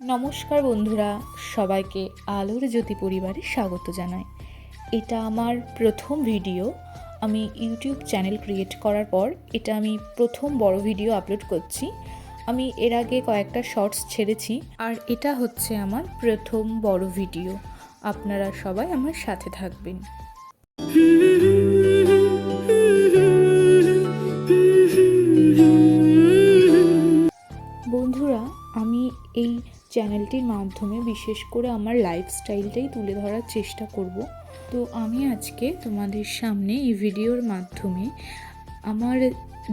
নমস্কার বন্ধুরা, সবাইকে আলোর জ্যোতি পরিবারে স্বাগত জানাই। এটা আমার প্রথম ভিডিও, আমি ইউটিউব চ্যানেল ক্রিয়েট করার পর এটা আমি প্রথম বড় ভিডিও আপলোড করছি। আমি এর আগে কয়েকটা শর্টস ছেড়েছি, আর এটা হচ্ছে আমার প্রথম বড় ভিডিও। আপনারা সবাই আমার সাথে থাকবেন। বন্ধুরা, আমি এই চ্যানেলটির মাধ্যমে বিশেষ করে আমার লাইফস্টাইলটাই তুলে ধরার চেষ্টা করব। তো আমি আজকে তোমাদের সামনে এই ভিডিওর মাধ্যমে আমার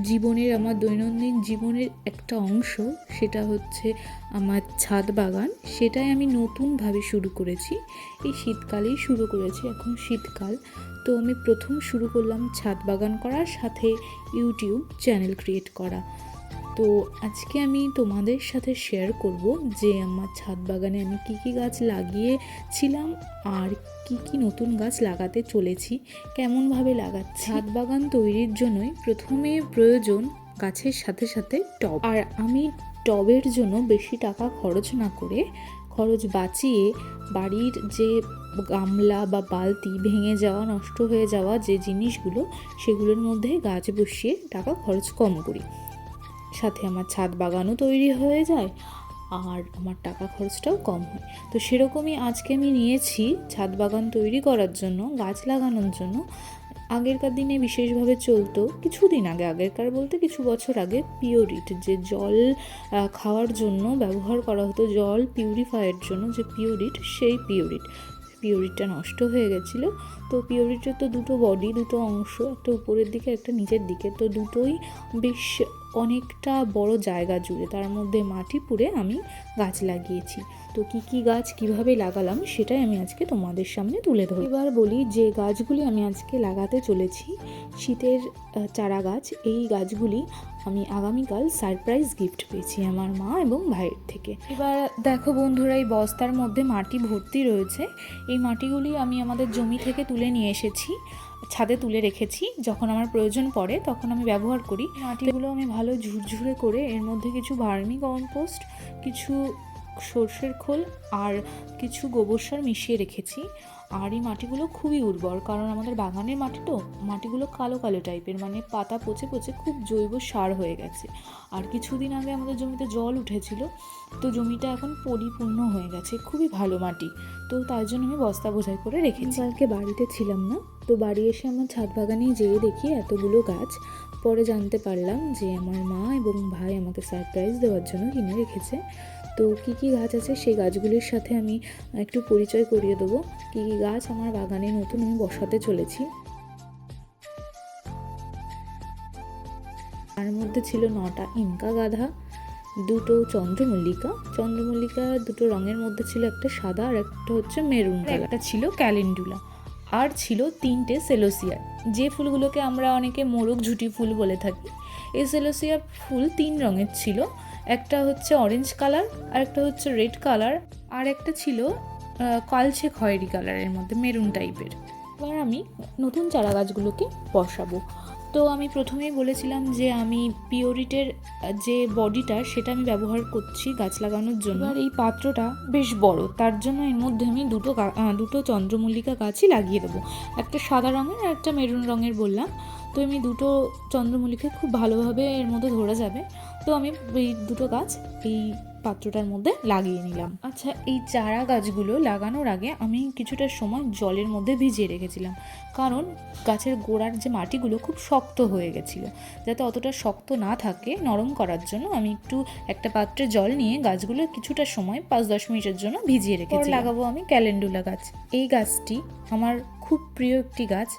জীবনের, আমার দৈনন্দিন জীবনের একটা অংশ, সেটা হচ্ছে আমার ছাদ বাগান। সেটাই আমি নতুনভাবে শুরু করেছি। এই শীতকালেই শুরু করেছি, এখন শীতকাল। তো আমি প্রথম শুরু করলাম ছাদ বাগান করার, সাথে ইউটিউব চ্যানেল ক্রিয়েট করা। তো আজকে আমি তোমাদের সাথে শেয়ার করব যে আমার ছাদ বাগানে আমি কী কী গাছ লাগিয়েছিলাম আর কি কি নতুন গাছ লাগাতে চলেছি, কেমনভাবে লাগাচ্ছি। ছাদ বাগান তৈরির জন্যই প্রথমে প্রয়োজন গাছের সাথে সাথে টব। আর আমি টবের জন্য বেশি টাকা খরচ না করে খরচ বাঁচিয়ে বাড়ির যে গামলা বা বালতি ভেঙে যাওয়া, নষ্ট হয়ে যাওয়া যে জিনিসগুলো, সেগুলোর মধ্যে গাছ বসিয়ে টাকা খরচ কম করি। সাথে আমার ছাদ বাগানও তৈরি হয়ে যায় আর আমার টাকা খরচটাও কম হয়। তো সেরকমই আজকে আমি নিয়েছি ছাদ বাগান তৈরি করার জন্য, গাছ লাগানোর জন্য। আগেরকার দিনে বিশেষভাবে চলতো, কিছুদিন আগে, আগেরকার বলতে কিছু বছর আগে পিওরিট, যে জল খাওয়ার জন্য ব্যবহার করা হতো, জল পিউরিফায়ের জন্য যে পিওরিট, সেই পিওরিট নষ্ট হয়ে গেছিল। তো পিওরিটের তো দুটো বডি দুটো অংশ, একটা উপরের দিকে, একটা নিচের দিকে। তো দুটোই বেশ অনেকটা বড় জায়গা জুড়ে। তার মধ্যে মাটি পুড়ে আমি গাছ লাগিয়েছি। তো কি কি গাছ কীভাবে লাগালাম সেটাই আমি আজকে তোমাদের সামনে তুলে ধরি এবার বলি যে গাছগুলি আমি আজকে লাগাতে চলেছি, শীতের চারা গাছ। এই গাছগুলি আমি আগামীকাল সারপ্রাইজ গিফট পেয়েছি আমার মা এবং ভাইয়ের থেকে। এবার দেখো বন্ধুরা, এই বস্তার মধ্যে মাটি ভর্তি রয়েছে। এই মাটিগুলি আমি আমাদের জমি থেকে তুলে নিয়ে এসেছি, ছাদে তুলে রেখেছি। যখন আমার প্রয়োজন পড়ে তখন আমি ব্যবহার করি। মাটিগুলো আমি ভালো ঝুরঝুরে করে এর মধ্যে কিছু ভার্মি কম্পোস্ট, কিছু সর্ষের খোল আর কিছু গোবর সার মিশিয়ে রেখেছি। আর এই মাটিগুলো খুবই উর্বর, কারণ আমাদের বাগানের মাটি তো, মাটিগুলো কালো কালো টাইপের মানে পাতা পচে পচে খুব জৈব সার হয়ে গেছে। আর কিছুদিন আগে আমাদের জমিতে জল উঠেছিল, তো জমিটা এখন পরিপূর্ণ হয়ে গেছে, খুবই ভালো মাটি। তো তার জন্য আমি বস্তা বোঝাই করে রেখেছি। কালকে বাড়িতে ছিলাম না, তো বাড়ি এসে আমার ছাদ বাগানে যেয়ে দেখি এতগুলো গাছ। পরে জানতে পারলাম যে আমার মা এবং ভাই আমাকে সারপ্রাইজ দেওয়ার জন্য কিনে রেখেছে। তো কী কী গাছ আছে সেই গাছগুলির সাথে আমি একটু পরিচয় করিয়ে দেবো। কী কী গাছ আমার বাগানে নতুন আমি বসাতে চলেছি। তার মধ্যে ছিল নটা ইনকা গাধা দুটো চন্দ্রমল্লিকা। চন্দ্রমল্লিকা দুটো রঙের মধ্যে ছিল একটা সাদা আর একটা হচ্ছে মেরুন একটা ছিল ক্যালেন্ডুলা। আর ছিল তিনটে সেলোসিয়া। যে ফুলগুলোকে আমরা অনেকে মোরগ ঝুটি ফুল বলে থাকি, এই সেলোসিয়া ফুল তিন রঙের ছিল। একটা হচ্ছে অরেঞ্জ কালার আর একটা হচ্ছে রেড কালার আর একটা ছিল কালছে খয়েরি কালারের মধ্যে মেরুন টাইপের এবার আমি নতুন চারা গাছগুলোকে বসাবো। তো আমি প্রথমেই বলেছিলাম যে আমি পিওরিটের যে বডিটা সেটা আমি ব্যবহার করছি গাছ লাগানোর জন্য। আর এই পাত্রটা বেশ বড়, তার জন্য এর মধ্যে আমি দুটো দুটো চন্দ্রমল্লিকা গাছই লাগিয়ে দেবো। একটা সাদা রঙের আর একটা মেরুন রঙের বললাম। তো আমি দুটো চন্দ্রমল্লিকা খুব ভালোভাবে এর মধ্যে ধরা যাবে। তো আমি এই দুটো গাছ, এই পাত্রটার মধ্যে লাগিয়ে নিলাম। আচ্ছা এই চারা গাছগুলো লাগানোর আগে আমি কিছুটা সময় জলের মধ্যে ভিজিয়ে রেখেছিলাম। কারণ গাছের গোড়ার যে মাটিগুলো খুব শক্ত হয়ে গেছিল। যাতে অতটা শক্ত না থাকে নরম করার জন্য আমি একটু একটা পাত্রে জল নিয়ে গাছগুলো কিছুটা সময় পাঁচ দশ মিনিটের জন্য ভিজিয়ে রেখেছি লাগাবো আমি ক্যালেন্ডুলা গাছ। এই গাছটি আমার খুব প্রিয় একটি গাছ।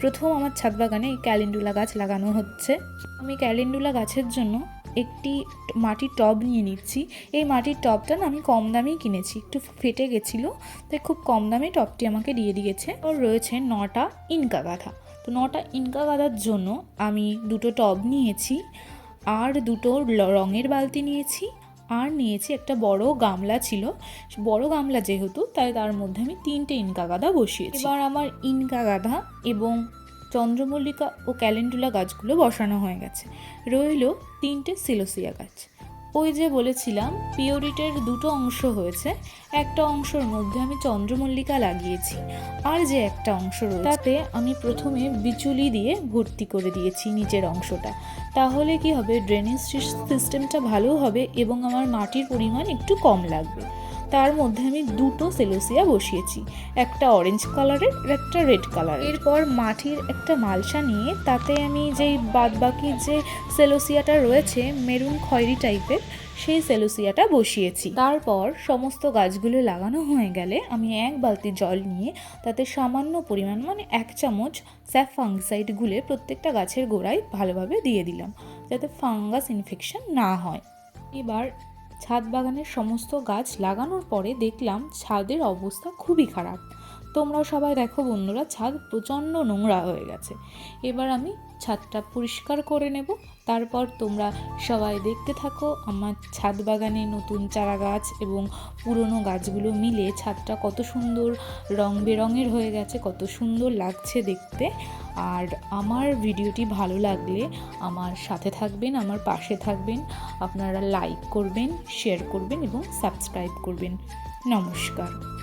প্রথম আমার ছাদ বাগানে এই ক্যালেন্ডুলা গাছ লাগানো হচ্ছে। আমি ক্যালেন্ডুলা গাছের জন্য একটি মাটির টব নিয়ে নিচ্ছি। এই মাটির টবটা না আমি কম দামেই কিনেছি। একটু ফেটে গেছিল, তাই খুব কম দামে টবটি আমাকে দিয়ে দিয়েছে। ওর রয়েছে নটা ইনকা গাধা। তো নটা ইনকা গাধার জন্য আমি দুটো টব নিয়েছি, আর দুটো রঙের বালতি নিয়েছি, আর নিয়েছি একটা বড় গামলা ছিল। বড় গামলা যেহেতু, তাই তার মধ্যে আমি তিনটে ইনকা গাধা বসিয়েছি। এবার আমার ইনকা গাধা এবং চন্দ্রমল্লিকা ও ক্যালেন্ডুলা গাছগুলো বসানো হয়ে গেছে। রইল তিনটে সিলোসিয়া গাছ। ওই যে বলেছিলাম, পিওরিটের দুটো অংশ হয়েছে। একটা অংশের মধ্যে আমি চন্দ্রমল্লিকা লাগিয়েছি, আর যে একটা অংশ রয়েছে, তাতে আমি প্রথমে বিচুলি দিয়ে ভর্তি করে দিয়েছি নিচের অংশটা। তাহলে কি হবে? ড্রেনেজ সিস্টেমটা ভালো হবে এবং আমার মাটির পরিমাণ একটু কম লাগবে। তার মধ্যে আমি দুটো সেলোসিয়া বসিয়েছি, একটা অরেঞ্জ কালারের আর একটা রেড কালার এরপর মাটির একটা মালসা নিয়ে তাতে আমি যেই বাদবাকি যে সেলোসিয়াটা রয়েছে, মেরুন খয়েরি টাইপের, সেই সেলোসিয়াটা বসিয়েছি। তারপর সমস্ত গাছগুলো লাগানো হয়ে গেলে আমি এক বালতি জল নিয়ে তাতে সামান্য পরিমাণ মানে এক চামচ স্যাফ ফাঙ্গিসাইড গুলে প্রত্যেকটা গাছের গোড়ায় ভালোভাবে দিয়ে দিলাম, যাতে ফাঙ্গাস ইনফেকশন না হয়। এবার ছাদ বাগানের সমস্ত গাছ লাগানোর পরে দেখলাম ছাদের অবস্থা খুবই খারাপ। তোমরাও সবাই দেখো বন্ধুরা, ছাদ প্রচণ্ড নোংরা হয়ে গেছে। এবার আমি ছাদটা পরিষ্কার করে নেব। তারপর তোমরা সবাই দেখতে থাকো আমার ছাদ বাগানে নতুন চারা গাছ এবং পুরনো গাছগুলো মিলে ছাদটা কত সুন্দর রং বেরঙের হয়ে গেছে, কত সুন্দর লাগছে দেখতে। আর আমার ভিডিওটি ভালো লাগলে আমার সাথে থাকবেন, আমার পাশে থাকবেন, আপনারা লাইক করবেন শেয়ার করবেন এবং সাবস্ক্রাইব করবেন। নমস্কার।